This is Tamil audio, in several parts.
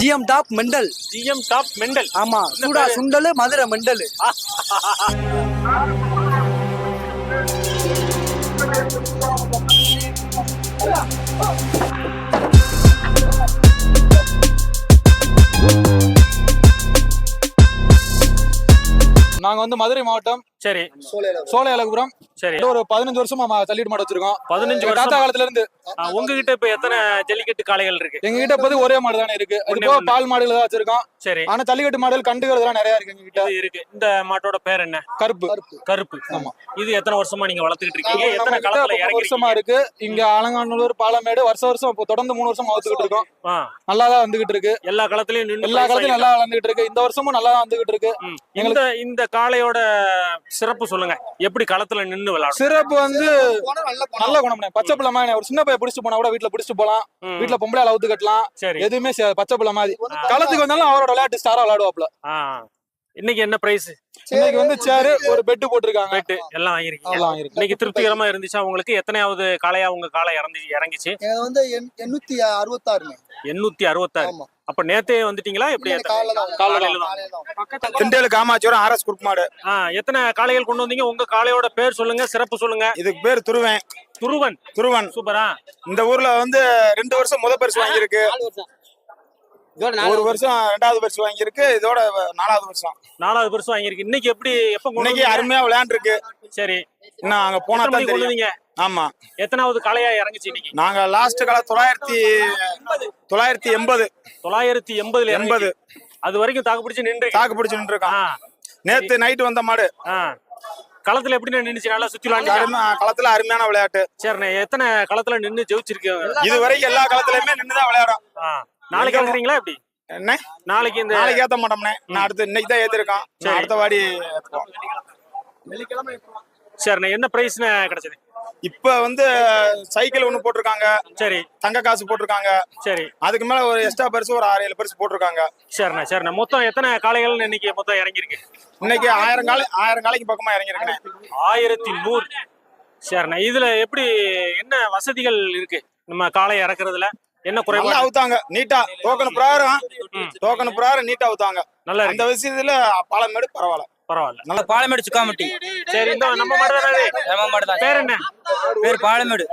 GM top mental. GM top mental. ஆமா சூடா சுண்டல் மதுரை மெண்டல். நாங்க வந்து மதுரை மாவட்டம் சரி. சோலையலகுபுரம் சரி. ஒரு பதினஞ்சு வருஷமா தள்ளிட்டு மாடு வச்சிருக்கோம். பதினஞ்சு தாத்தா காலத்துல இருந்து உங்ககிட்ட இப்ப எத்தனை ஜல்லிக்கட்டு காளைகள் இருக்கு? எங்க கிட்ட இப்போது ஒரே மாடு தானே இருக்கு. அது போக. பால் மாடுகள் தான் வச்சிருக்கோம். சரி. ஆனா ஜல்லிக்கட்டு மாடுகள் கண்டுகிறதுலாம் நிறைய இருக்கு எங்க கிட்ட இது இருக்கு. இந்த மாட்டோட பேர் என்ன? கருப்பு. கருப்பு. ஆமா. இது எத்தனை வருஷமா நீங்க வளர்த்துக்கிட்டு இருக்கீங்க? எத்தனை பத்து வருஷமா இருக்கு. இங்க அலங்காநல்லூர் பாலமேடு வருஷம் வருஷம் இப்போ தொடர்ந்து மூணு வருஷம் வளர்த்துக்கிட்டு இருக்கோம். ஆ, நல்லா தான் வந்துகிட்டு இருக்கு. எல்லா களத்திலயும் நின்னு எல்லா காலத்திலும் நல்லா வளர்ந்துகிட்டு இருக்கு. இந்த வருஷமும் நல்லா தான் வந்துகிட்டு இருக்கு. இந்த இந்த காளையோட சிறப்பு சொல்லுங்க. எப்படி களத்துல நின்னு விளையாடும் சிறப்பு வந்து நல்ல குணம்னே பச்சை பிள்ளை மாதிரி ஒரு சின்ன பையன் பிடிச்சிட்டு போனா கூட வீட்டுல பிடிச்சிட்டு போலாம். வீட்டுல பொம்பளை அவுத்து கட்டலாம். சரி. எதுவுமே பச்சை பிள்ளை மாதிரி. களத்துக்கு வந்தாலும் அவரோட விளையாட்டு ஸ்டாரா விளையாடுவாப்ல இன்னைக்கு என்ன பிரைஸ் இன்னைக்கு வந்து சேரு ஒரு பெட்டு போட்டிருக்காங்க. பெட்டு எல்லாம் வாங்கிருக்கீங்க இருக்கு இன்னைக்கு திருப்திகரமா இருந்துச்சா உங்களுக்கு? எத்தனையாவது காளையா உங்க காளை இறந்து இறங்கிச்சு? வந்து எண்- எண்ணூத்தி அறுபத்தாறுங்க எண்ணூத்தி அறுபத்தாறு அப்ப நேத்தே வந்துட்டீங்களா? எப்படி காலையில தான். திண்டேலு காமாட்சிபுரம் ஆர்எஸ் குரூப் மாடு ஆ எத்தனை காளைகள் கொண்டு வந்தீங்க? உங்க காளையோட பேர் சொல்லுங்க சிறப்பு சொல்லுங்க. இதுக்கு பேர் துருவன். துருவன். துருவன். சூப்பரா. இந்த ஊர்ல வந்து ரெண்டு வருஷம் முத பரிசு வாங்கியிருக்கு. ஒரு வருஷம். ரெண்டாவது பரிசு வாங்கியிருக்கு. இதோட நாலாவது வருஷம். நாலாவது பெருசு வாங்கியிருக்கு. இன்னைக்கு எப்படி எப்ப கொண்டு இன்னைக்கு? அருமையா விளையாண்டுருக்கு. சரி. இன்னும் அங்க போனா தான் தெரியும். ஆமா. எத்தனாவது காளையா இறங்குச்சு நாங்க லாஸ்ட் கால தொள்ளாயிரத்தி தொள்ளாயிரத்தி எண்பது. தொள்ளாயிரத்தி எண்பதுல எண்பது. அது வரைக்கும் தாக்கு பிடிச்சு நின்று தாக்கு பிடிச்சு ஆ. நேத்து நைட் வந்த மாடு. களத்துல எப்படி நின்னுச்சு? நல்லா சுத்தி களத்துல அருமையான விளையாட்டு. சரிண்ணே எத்தனை களத்துல நின்னு ஜெயிச்சிருக்கீங்க இது வரைக்கும் எல்லா களத்துலயுமே நின்னுதான் விளையாடும் நாளைக்கு இறங்குறீங்களா எப்படி? என்ன? நாளைக்கு இந்த நாளைக்கு ஏத்த மாட்டோம்னே நான் அடுத்து இன்னைக்கு தான் சரி. அடுத்த வாடி. சரிண்ணே என்ன பிரைஸ்ண்ணே கிடைச்சது? இப்ப வந்து சைக்கிள் ஒண்ணு போட்டிருக்காங்க. சரி. தங்க காசு போட்டிருக்காங்க. சரி. அதுக்கு மேல ஒரு எக்ஸ்ட்ரா பரிசு ஒரு ஆறு ஏழு பரிசு போட்டிருக்காங்க. சரிண்ணே சரிண்ணே. மொத்தம் எத்தனை காளைகள் இன்னைக்கு மொத்தம் இறங்கியிருக்கு? இன்னைக்கு ஆயிரம் காலை ஆயிரம் காலைக்கு பக்கமா இறங்கிருக்கேன் ஆயிரத்தி நூறு. சரிண்ணே. இதுல எப்படி என்ன வசதிகள் இருக்கு? நம்ம காளை இறக்குறதுல என்ன குறைபாடு? அவுத்தாங்க. நீட்டா டோக்கன் பிரகாரம் டோக்கன் பிரகாரம் நீட்டா அவுத்தாங்க. நல்லா அந்த இருக்கு விஷயத்துல பாலமேடு பரவாயில்ல. பரவாயில்ல. நல்ல பாலமேடு சுக்காமட்டி. சரி இந்த நம்ம மட்டும் தானே? நம்ம மாடு தான். பேர் என்ன? பேர் பாலமேடு.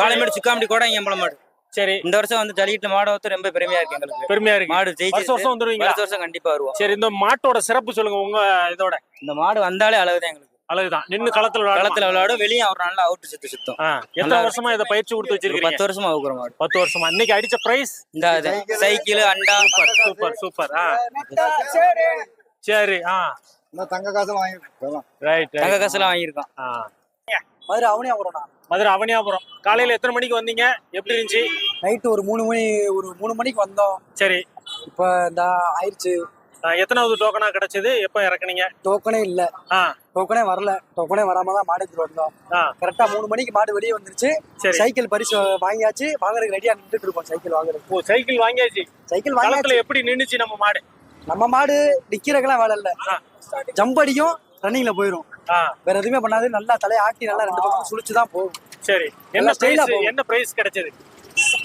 பாலமேடு சுக்காமட்டி கூட எம்பளம் மாடு. சரி. இந்த வருஷம் வந்து ஜல்லிக்கட்டு மாடு வந்து ரொம்ப பெருமையா இருக்கு எங்களுக்கு. பெருமையா இருக்கு. மாடு ஜெயிச்சு வருஷம் வருஷம் வந்துருவீங்களா? வருஷம் வருஷம் கண்டிப்பா வருவோம். சரி இந்த மாட்டோட சிறப்பு சொல்லுங்க உங்க இதோட. இந்த மாடு வந்தாலே அழகுதான் எங்களுக்கு. அழகுதான். நின்னு களத்துல. களத்துல விளையாடும் வெளியே அவர் நல்லா அவுட்டு சுத்து சுத்தம். எத்தனை வருஷமா இதை பயிற்சி கொடுத்து ஒரு வச்சிருக்கீங்க? பத்து வருஷமா அவுக்குற மாடு. பத்து வருஷமா. இன்னைக்கு அடிச்ச பிரைஸ் இந்த சைக்கிள் அண்டா. சூப்பர் சூப்பர் ஆ. சரி ஆ. இந்த தங்க காசு வாங்கி ரைட் தங்க காசுலாம் வாங்கியிருக்கோம் ஆ. மதுரை அவனியாபுரம் மதுரை அவனியாபுரம். காலையில எத்தனை மணிக்கு வந்தீங்க? எப்படி இருந்துச்சு? நைட்டு ஒரு மூணு மணி ஒரு மூணு மணிக்கு வந்தோம். சரி. இப்போ இந்த ஆயிடுச்சு. எத்தனாவது டோக்கனா கிடைச்சது? எப்ப இறக்குனீங்க? டோக்கனே இல்ல. ஆ. டோக்கனே வரல. டோக்கனே வராம தான் மாடு வந்தோம். ஆ. கரெக்டா மூணு மணிக்கு மாடு வெளியே வந்துருச்சு. சரி. சைக்கிள் பரிசு வாங்கியாச்சு. வாங்குறதுக்கு ரெடியா நின்றுட்டு இருக்கோம் சைக்கிள் வாங்குறதுக்கு. ஓ சைக்கிள் வாங்கியாச்சு. சைக்கிள் களத்துல எப்படி நின்னுச்சு நம்ம மாடு? நம்ம மாடு நிக்கிறதுக்கெல்லாம் வேலை இல்ல. ஜம்ப் அடிக்கும் ரன்னிங்ல போயிரும். வேற எதுவுமே பண்ணாது நல்லா தலையை ஆட்டி நல்லா ரெண்டு பக்கம் சுழிச்சு தான் போகும். சரி. என்ன போகும். என்ன பிரைஸ் கிடைச்சது?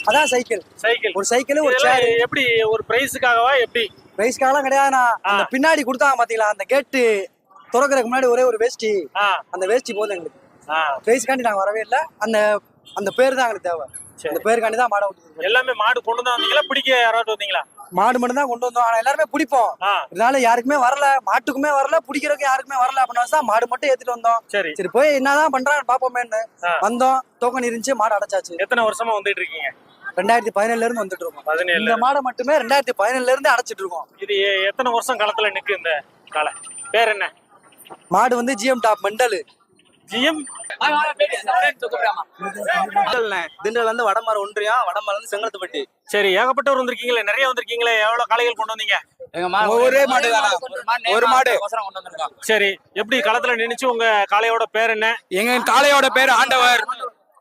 அதான் சைக்கிள் சைக்கிள் ஒரு சைக்கிள் ஒரு சேர் எப்படி ஒரு பிரைஸுக்காகவா எப்படி? பிரைஸ்க்காகலாம் கிடையாதுண்ணா அந்த பின்னாடி கொடுத்தாங்க பாத்தீங்களா அந்த கேட்டு திறக்கறதுக்கு முன்னாடி ஒரே ஒரு வேஷ்டி அந்த வேஷ்டி போதும் எங்களுக்கு. பிரைஸ்க்காண்டி நாங்க வரவே இல்லை. அந்த அந்த பேர் தான் எங்களுக்கு தேவை. அந்த பேருக்காண்டி தான் மாடை விட்டு எல்லாமே மாடு கொண்டு தான் வந்தீங்களா? பிடிக்க யாராவது வந்தீங்களா? மாடு மட்டும் தான் கொண்டு வந்தோம். ஆனா எல்லாருமே பிடிப்போம். இதனால யாருக்குமே வரல. மாட்டுக்குமே வரல. பிடிக்கிறதுக்கு யாருக்குமே வரல அப்படின்னா தான் மாடு மட்டும் ஏத்திட்டு வந்தோம். சரி. சரி போய் என்னதான் பண்றான்னு பாப்போமேன்னு. வந்தோம். டோக்கன் இருந்துச்சு. மாடு அடைச்சாச்சு. எத்தனை வருஷமா வந்துட்டு இருக்கீங்க? ரெண்டாயிரத்தி பதினேழுல இருந்து வந்துட்டு இருக்கோம். இந்த மாடை மட்டுமே ரெண்டாயிரத்தி பதினேழுல இருந்து அடைச்சிட்டு இருக்கோம். இது எத்தனை வருஷம் களத்துல நிக்கு இந்த காளை? பேர் என்ன? மாடு வந்து ஜிஎம் டாப் மெண்டல். ஜிஎம் திண்டல் வந்து வடமரம் ஒன்றியம் வடமரம் வந்து செங்கலத்துப்பட்டி சரி ஏகப்பட்டவர் வந்திருக்கீங்களே. நிறைய வந்திருக்கீங்களே. எவ்வளவு காளைகள் கொண்டு வந்தீங்க? ஒரே மாடு தானா? ஒரு மாடு. சரி எப்படி களத்துல நின்னுச்சு? உங்க காளையோட பேர் என்ன? எங்க காளையோட பேரு ஆண்டவர்.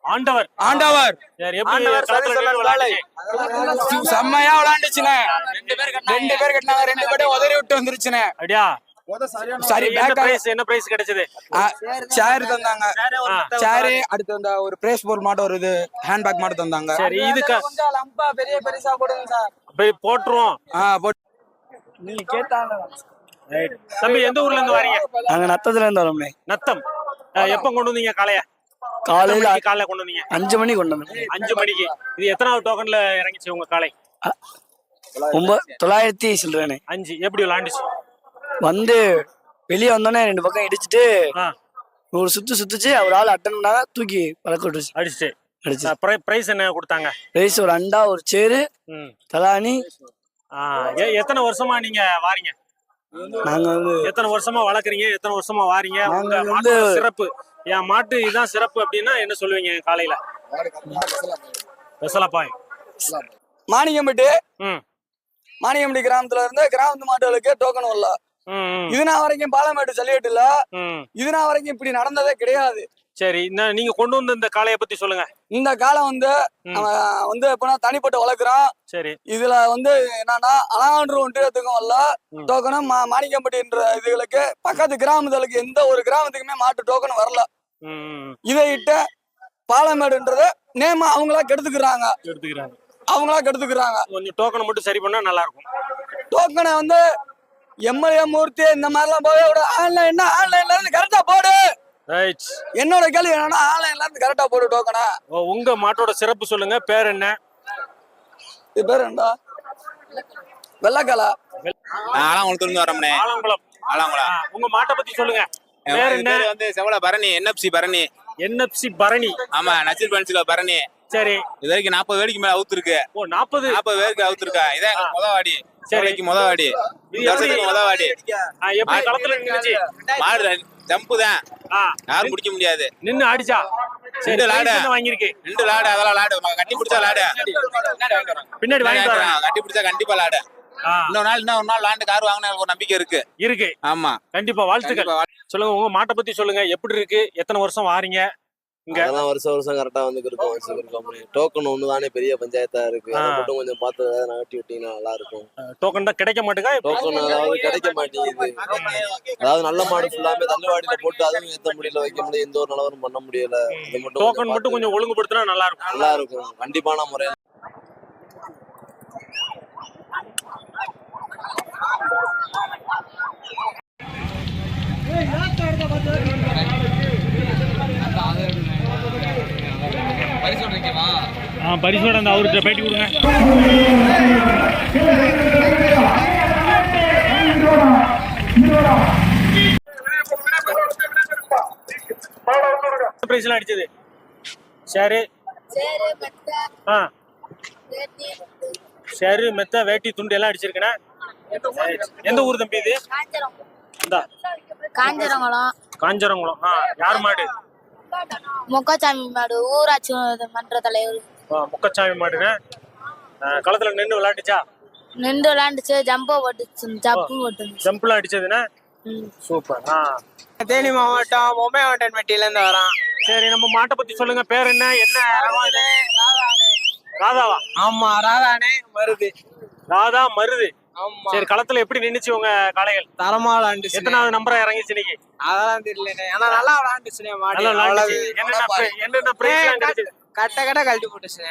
ஆண்டவர். ஆண்டவர்? செம்மையா விளையாண்டுச்சுனே ரெண்டு பேர் கட்டினாங்க. ரெண்டு பேரும் உதறி விட்டு வந்துருச்சுனே அப்படியா? சரி என்ன பேக் பிரைஸ் என்ன பிரைஸ் கிடைச்சது? சேர் தந்தாங்க. சேரு அடுத்து அந்த ஒரு பிரேஸ் போல் மாட்டம் ஒரு இது ஹேண்ட் பேக் மாட்டம் தந்தாங்க. சரி இதுக்கு கொஞ்சம் லம்பா பெரிய பெருசா போடுங்க சார். போய் போட்டுருவோம். ஆ போட்டு கேட்டாங்க தம்பி எந்த ஊர்ல இருந்து வரீங்க? நாங்க நத்தத்துல இருந்து வரோம்னே நத்தம். எப்ப கொண்டு வந்தீங்க காளைய? காலையில காலைல கொண்டு வந்தீங்க? அஞ்சு மணிக்கு கொண்டு வந்தோம். அஞ்சு மணிக்கு. இது எத்தனாவது டோக்கன்ல இறங்கிச்சு உங்க காளை? ஒன்பது தொள்ளாயிரத்தி சில்லறேனே அஞ்சு. எப்படி விளாண்டுச்சு? வந்து வெளியே வந்தோடனே ரெண்டு பக்கம் இடிச்சிட்டு ஆ. ஒரு சுத்து சுத்துச்சு ஒரு ஆள் அட்டன் பண்ணாங்க தூக்கி பழக்க அடிச்சுட்டு. அடிச்சு பிரைஸ் என்ன கொடுத்தாங்க? ரைஸ் ஒரு அண்டா ஒரு சேரு ம். தலானி. ஆ, எ- எத்தனை வருஷமா நீங்க வாரீங்க? நாங்க வந்து எத்தனை வருஷமா வளர்க்குறீங்க? எத்தனை வருஷமா வாரீங்க? உங்க நாங்க வந்து- சிறப்பு. என் மாட்டு இதுதான் சிறப்பு அப்படின்னா என்ன சொல்லுவீங்க காலையில? வெசலப்பாய். மாணிக்கம்பட்டி. ம். மாணிக்கம்பட்டி கிராமத்துல இருந்து கிராமத்து மாட்டுகளுக்கு டோக்கன் வரல. ம் ம், இது நான் வரைக்கும் பாலமேட்டு ஜல்லிக்கட்டுல ம். இது நான் வரைக்கும் இப்படி நடந்ததே கிடையாது. சரி நீங்க கொண்டு வந்த இந்த காளையை பத்தி சொல்லுங்க. இந்த காலம் வந்து ம். அவன் வந்து எப்படின்னா தனிப்பட்டு வளர்க்குறான். சரி. இதுல வந்து என்னன்னா அலாண்டு ஒன்றியத்துக்கும் வரல. டோக்கனும் மாணிக்கம்பட்டின்ற இதுகளுக்கு பக்கத்து கிராமத்துகளுக்கு எந்த ஒரு கிராமத்துக்குமே மாட்டு டோக்கன் வரல. இதை இட்டு பாலமேடுன்றத நேம அவங்களா கெடுத்துக்கிறாங்க. எடுத்துக்கிறாங்க அவங்களா கெடுத்துக்கிறாங்க. கொஞ்சம் டோக்கனை மட்டும் சரி பண்ணா நல்லா இருக்கும். டோக்கனை வந்து எம்எல்ஏ மூர்த்தி இந்த மாதிரிலாம் போய் விட ஆன்லைன் ஆன்லைன்ல இருந்து கரெக்டா போடு. ரைட் என்னோட கேள்வி என்னன்னா ஆன்லைன்ல இருந்து கரெக்டா போடு டோக்கனை உங்க மாட்டோட சிறப்பு சொல்லுங்க பேர் என்ன? இது பேர் என்ன வெள்ளக்காலா. ஆலாங்குளத்துல இருந்து வரோம்னே ஆலங்குளம். ஆலாங்குளம். உங்க மாட்டை பத்தி சொல்லுங்க. பேர் என் என்ன? பேரு வந்து செவல பரணி என்எஃப்சி பரணி. என்எஃப்சி பரணி. ஆமா நசில் பன்சுல பரணி. சரி. இது வரைக்கும் நாற்பது வேடிக்கு மேல அவுத்துருக்கு. ஓ நாற்பது நாற்பது பேருக்கு அவுத்துருக்கா? இதான் எங்க முத வாடி. சரி. முத வாடி. வருஷத்துக்கு முத வாடி. எப்படி களத்துல நின்னுச்சு? மாடு ஜம்பு தான். யாரும் முடிக்க முடியாது. நின்னு அடிச்சா ரெண்டு லாடு. வாங்கியிருக்கு? ரெண்டு லாடு அதெல்லாம் லாடு. கட்டி பிடிச்சா லாடு. பின்னாடி வாங்கிட்டு கட்டி பிடிச்சா கண்டிப்பா லாடு. இன்னொரு நாள் இன்னும் ஒரு நாள் லாண்டு கார் வாங்கின ஒரு நம்பிக்கை இருக்கு. இருக்கு. ஆமா. கண்டிப்பா வாழ்த்துக்கள். சொல்லுங்க உங்க மாட்டை பத்தி சொல்லுங்க. எப்படி இருக்கு? எத்தனை வருஷம் வாரீங்க? அதெல்லாம் வருஷம் வருஷம் கரெக்டா வந்து இருக்கோம் வச்சுருக்கோம் டோக்கன் ஒன்று தானே பெரிய பஞ்சாயத்தா இருக்கு. அதை. மட்டும் கொஞ்சம் பார்த்து ஏதாவது நகட்டி விட்டீங்கன்னா நல்லா இருக்கும் டோக்கன் தான் கிடைக்க மாட்டேங்க? டோக்கன் அதாவது கிடைக்க மாட்டேங்குது. அதாவது நல்ல மாடு ஃபுல்லாமே தள்ளுவாடியில போட்டு அதுவும் ஏத்த முடியல வைக்க முடியல எந்த ஒரு நிலவரம் பண்ண முடியல. இது மட்டும் டோக்கன் மட்டும் கொஞ்சம் ஒழுங்குபடுத்தினா நல்லா இருக்கும் நல்லா இருக்கும் கண்டிப்பான முறையில் ஆ பரிசோட அந்த அவர்கிட்ட பேட்டி கொடுங்க. பிரைஸ்லாம் அடிச்சது. சரி சேரு மெத்த. ஆ. வேட்டி. சரி மெத்த வேட்டி துண்டு எல்லாம் அடிச்சிருக்கேனே? எந்த ஊர் தம்பி? இது? காஞ்சரங்குளம். காஞ்சரங்குளம். ஆ யார் மாடு? முக்கச்சாமி மாடு. ஊராட்சி மன்ற தலைவர். முக்கச்சாமி மாடுங்க. களத்துல நின்று விளையாண்டுச்சா நின்று விளாண்டுச்சு ஜம்போ போட்டுச்சு ஜப்பு போட்டுச்சு ஜம்பிள் அடிச்சதுன்னா. சூப்பர் ஆ. தேனி மாவட்டம் பொம்மை மாவட்டம்பட்டியில இருந்து வரான். சரி நம்ம மாட்டை பத்தி சொல்லுங்க பேர் என்ன என்ன ராதாவா? ஆமா ராதானே வருது ராதா மருது. சரி களத்துல எப்படி நின்னுச்சு உங்க காளைகள்? தரமா விளாண்டுச்சு எத்தனாவது நம்பரா இறங்கிச்சு இன்னைக்கு? அதெல்லாம் தெரியலண்ணே ஆனா நல்லா விளாண்டுச்சுனே மாடு. என்னென்ன பிரைஸ் கட்ட கட்ட கழட்டி போட்டுச்சுனே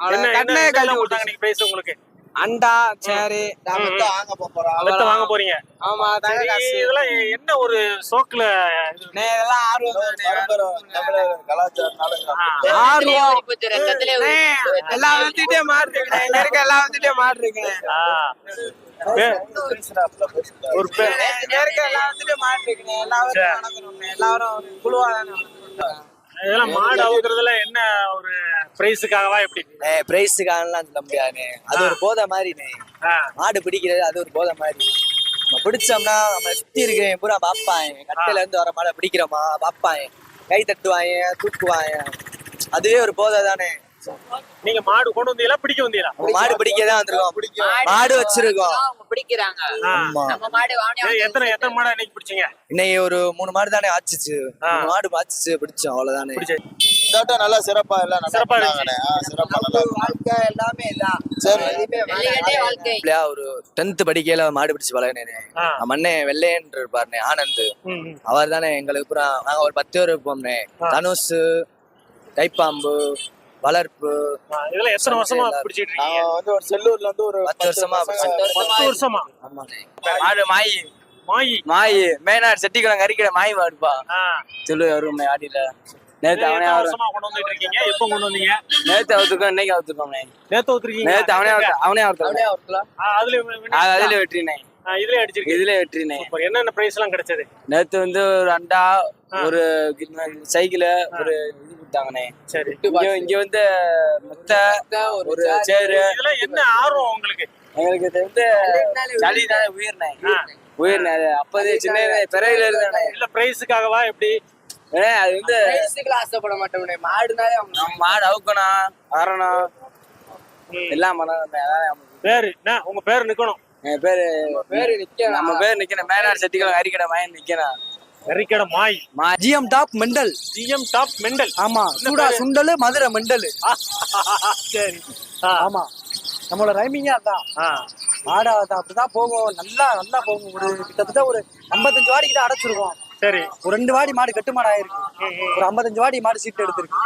அவ்வளவு என்ன என்ன கழட்டி போட்டுச்சு. கொடுத்தாங்க இன்னைக்கு பிரைஸ் உங்களுக்கு? அண்டா சேரு. வாங்க போறோம். வாங்க போறீங்க. ஆமா தங்க இதெல்லாம் என்ன ஒரு சோக்குல இதெல்லாம் ஆர்வம் தானே. ஆ, ஆர்வம். நே, எல்லா வந்துட்டே மாடு இருக்குண்ணே இங்க இருக்க எல்லா வந்துட்டே ஆ. பே- ஒரு பே- இங்க இருக்க எல்லா வந்துட்டே எல்லாரும் எல்லாரும் குழுவா. இதெல்லாம் மாடு அவுக்குறதுல என்ன ஒரு பிரைஸுக்காகவா எப்படி? பிரைஸுக்காகலாம் முடியாதுண்ணே. அது ஒரு போதை மாதிரிண்ணே. மாடு பிடிக்கிறது அது ஒரு போதை மாதிரி. நம்ம பிடிச்சோம்னா நம்ம சுத்தி இருக்கிறவன் பூரா பாப்பாங்க கட்டையில இருந்து வர மாடை பிடிக்கிறோமா பாப்பாங்க கை தட்டுவாங்க தூக்குவாங்க அதுவே ஒரு போதை தானே நீங்க மாடு கொண்டு வந்தீங்களா பிடிக்க வந்தீங்களா? மாடு பிடிக்க தான் வந்திருக்கோம் மாடு வச்சிருக்கோம். பிடிக்கிறாங்க. நம்ம மாடு எத்தனை எத்தனை மாடா இன்னைக்கு பிடிச்சீங்க? இன்னைக்கு ஒரு மூணு மாடு தானே ஆச்சுச்சு. மாடு ஆச்சுச்சு பிடிச்சோம். அவ்வளவுதானே. வட்டம் நல்லா சிறப்பா எல்லாம் சிறப்பா சிறப்பா நல்லா. வாழ்க்கை எல்லாமே ஒரு டென்த் படிக்கையில மாடு பிடிச்சு பழகினேன். நம்ம அண்ணன் வெள்ளையன் இருப்பாருனே ஆனந்த். அவர் தானே எங்களுக்கு நாங்க ஒரு பத்து பேர் இருப்போம்னே. தனுஷ் கைப்பாம்பு வளர்ப்பு. இதெல்லாம் எத்தனை வருஷமா பிடிச்சிட்டு இருக்கீங்க? வந்து ஒரு செல்லூர்ல இருந்து ஒரு பத்து வருஷமா பத்து வருஷமா? ஆமாண்ணே மாடு மாயி. மாயி? மாயி. மேனாடு செட்டிக்குளம் கறிக்கிற மாய் மாடுப்பா. ஆ. சொல்லு வரும் ஆடியில. நேத்து அவனே வருஷமா கொண்டு வந்துட்டு இருக்கீங்க எப்போ கொண்டு வந்தீங்க? நேத்து அவுத்துக்கோம் இன்னைக்கு அவுத்துக்கோம் நேத்து ஊத்துருக்கீங்க நேத்து அவனே அவனே அவுத்துக்கோம் ஆ, அதுல அதுல வெற்றினே ஆ, இதுலயே அடிச்சிருக்கீங்க இதுல வெற்றினே சூப்பர். என்னென்ன பிரைஸ் எல்லாம் கிடைச்சது? நேத்து வந்து ஒரு அண்டா. ஒரு சைக்கிள் ஒரு இது கொடுத்தாங்கண்ணே. சரி. இங்க இங்க வந்து முட்டை ஒரு சேரு. இதுல என்ன ஆர்வம் உங்களுக்கு? எங்களுக்கு இது வந்து சளி தானே உயிர்னே உயிர்னே அது அப்போதே சின்ன பிறவில இருந்தானே இல்ல பிரைஸுக்காகவா எப்படி? அது வந்து ஆசைப்பட மாட்டோம்னே மாடுனாலே நம்ம மாடு அவுக்கணும் வரணும் எல்லாம் பண்ணணும் பேரு என்ன உங்க பேர் நிக்கணும். என் பேரு பேரு நிக்க நம்ம பேர் நிக்கணும். மேனாடு செட்டிக்குளம் அரிக்கடை மயன் நிக்கணும். நெறிக்கட மாய். GM top mental. GM top mental. ஆமா சூடா சுண்டல் மதுரை மெண்டல். சரி. ஆமா. நம்மளோட ரைமிங்கே அதான் ஆ. மாடு அது அப்படிதான் போகும். நல்லா நல்லா போகும். ஒரு கிட்டத்தட்ட ஒரு ஐம்பத்தஞ்சு வாடி கிட்ட அடைச்சிருக்கோம். சரி. ஒரு ரெண்டு வாடி மாடு கட்டு மாடு ஆயிருக்கு ஒரு ஐம்பத்தஞ்சு வாடி மாடு சீட்டு எடுத்திருக்கு.